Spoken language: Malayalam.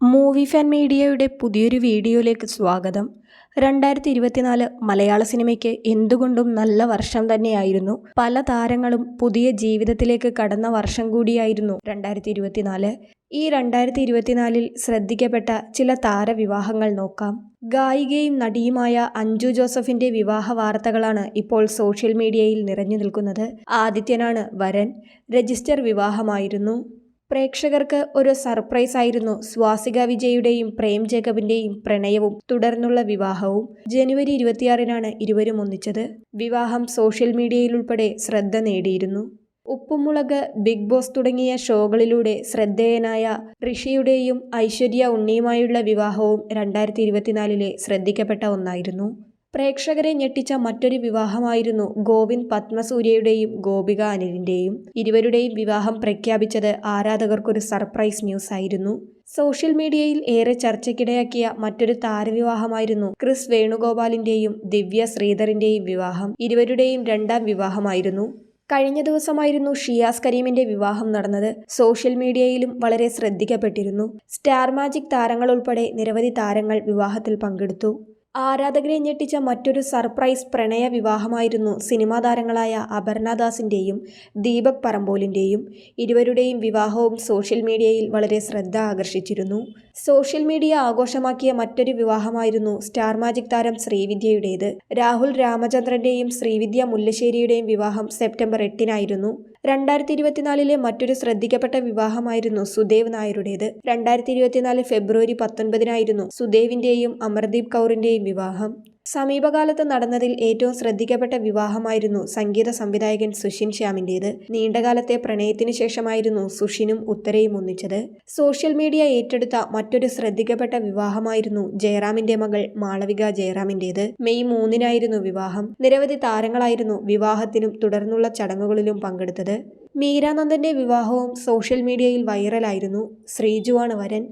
മൂവി ഫാൻ മീഡിയയുടെ പുതിയൊരു വീഡിയോയിലേക്ക് സ്വാഗതം. രണ്ടായിരത്തി ഇരുപത്തിനാല് മലയാള സിനിമയ്ക്ക് എന്തുകൊണ്ടും നല്ല വർഷം തന്നെയായിരുന്നു. പല താരങ്ങളും പുതിയ ജീവിതത്തിലേക്ക് കടന്ന വർഷം കൂടിയായിരുന്നു രണ്ടായിരത്തി ഇരുപത്തിനാല് ഈ രണ്ടായിരത്തി ഇരുപത്തിനാലിൽ ശ്രദ്ധിക്കപ്പെട്ട ചില താരവിവാഹങ്ങൾ നോക്കാം. ഗായികയും നടിയുമായ അഞ്ജു ജോസഫിന്റെ വിവാഹ വാർത്തകളാണ് ഇപ്പോൾ സോഷ്യൽ മീഡിയയിൽ നിറഞ്ഞു നിൽക്കുന്നത്. ആദിത്യനാണ് വരൻ. രജിസ്റ്റർ വിവാഹമായിരുന്നു. പ്രേക്ഷകർക്ക് ഒരു സർപ്രൈസ് ആയിരുന്നു സ്വാസിക വിജയുടെയും പ്രേം ജേക്കബിന്റെയും പ്രണയവും. തുടർന്നുള്ള വിവാഹവും ജനുവരി ഇരുപത്തിയാറിനാണ് ഇരുവരും ഒന്നിച്ചത്. വിവാഹം സോഷ്യൽ മീഡിയയിൽ ഉൾപ്പെടെ ശ്രദ്ധ നേടിയിരുന്നു. ഉപ്പുമുളക് ബിഗ് ബോസ് തുടങ്ങിയ ഷോകളിലൂടെ ശ്രദ്ധേയനായ ഋഷിയുടെയും ഐശ്വര്യ ഉണ്ണിയുമായുള്ള വിവാഹവും രണ്ടായിരത്തി ഇരുപത്തിനാലിലെ ശ്രദ്ധിക്കപ്പെട്ട ഒന്നായിരുന്നു. പ്രേക്ഷകരെ ഞെട്ടിച്ച മറ്റൊരു വിവാഹമായിരുന്നു ഗോവിന്ദ് പത്മസൂര്യയുടെയും ഗോപിക അനിലിന്റെയും. ഇരുവരുടെയും വിവാഹം പ്രഖ്യാപിച്ചത് ആരാധകർക്കൊരു സർപ്രൈസ് ന്യൂസ് ആയിരുന്നു സോഷ്യൽ മീഡിയയിൽ ഏറെ ചർച്ചയ്ക്കിടയാക്കിയ മറ്റൊരു താരവിവാഹമായിരുന്നു ക്രിസ് വേണുഗോപാലിന്റെയും ദിവ്യ ശ്രീധറിന്റെയും വിവാഹം. ഇരുവരുടെയും രണ്ടാം വിവാഹമായിരുന്നു. കഴിഞ്ഞ ദിവസമായിരുന്നു ഷിയാസ് കരീമിന്റെ വിവാഹം നടന്നത്. സോഷ്യൽ മീഡിയയിലും വളരെ ശ്രദ്ധിക്കപ്പെട്ടിരുന്നു. സ്റ്റാർ മാജിക് താരങ്ങൾ ഉൾപ്പെടെ നിരവധി താരങ്ങൾ വിവാഹത്തിൽ പങ്കെടുത്തു. ആരാധകരെ ഞെട്ടിച്ച മറ്റൊരു സർപ്രൈസ് പ്രണയ വിവാഹമായിരുന്നു സിനിമാ താരങ്ങളായ അപർണദാസിന്റെയും ദീപക് പറമ്പോലിന്റെയും ഇരുവരുടെയും വിവാഹവും സോഷ്യൽ മീഡിയയിൽ വളരെ ശ്രദ്ധ ആകർഷിച്ചിരുന്നു. സോഷ്യൽ മീഡിയ ആഘോഷമാക്കിയ മറ്റൊരു വിവാഹമായിരുന്നു സ്റ്റാർ മാജിക് താരം ശ്രീവിദ്യയുടേത്. രാഹുൽ രാമചന്ദ്രന്റെയും ശ്രീവിദ്യ മുല്ലശ്ശേരിയുടെയും വിവാഹം സെപ്റ്റംബർ എട്ടിനായിരുന്നു. രണ്ടായിരത്തി ഇരുപത്തിനാലിലെ മറ്റൊരു ശ്രദ്ധിക്കപ്പെട്ട വിവാഹമായിരുന്നു സുദേവ് നായരുടേത്. രണ്ടായിരത്തി ഇരുപത്തിനാല് ഫെബ്രുവരി പത്തൊൻപതിനായിരുന്നു സുദേവിന്റെയും അമർദീപ് കൗറിന്റെയും വിവാഹം. സമീപകാലത്ത് നടന്നതിൽ ഏറ്റവും ശ്രദ്ധിക്കപ്പെട്ട വിവാഹമായിരുന്നു സംഗീത സംവിധായകൻ സുഷിൻ ശ്യാമിന്റേത് നീണ്ടകാലത്തെ പ്രണയത്തിന് ശേഷമായിരുന്നു സുഷിനും ഉത്തരയും ഒന്നിച്ചത്. സോഷ്യൽ മീഡിയ ഏറ്റെടുത്ത മറ്റൊരു ശ്രദ്ധിക്കപ്പെട്ട വിവാഹമായിരുന്നു ജയറാമിന്റെ മകൾ മാളവിക ജയറാമിന്റേത് മെയ് മൂന്നിനായിരുന്നു വിവാഹം. നിരവധി താരങ്ങളായിരുന്നു വിവാഹത്തിനും തുടർന്നുള്ള ചടങ്ങുകളിലും പങ്കെടുത്തത്. മീരാനന്ദന്റെ വിവാഹവും സോഷ്യൽ മീഡിയയിൽ വൈറലായിരുന്നു. ശ്രീജുവാണ് വരൻ.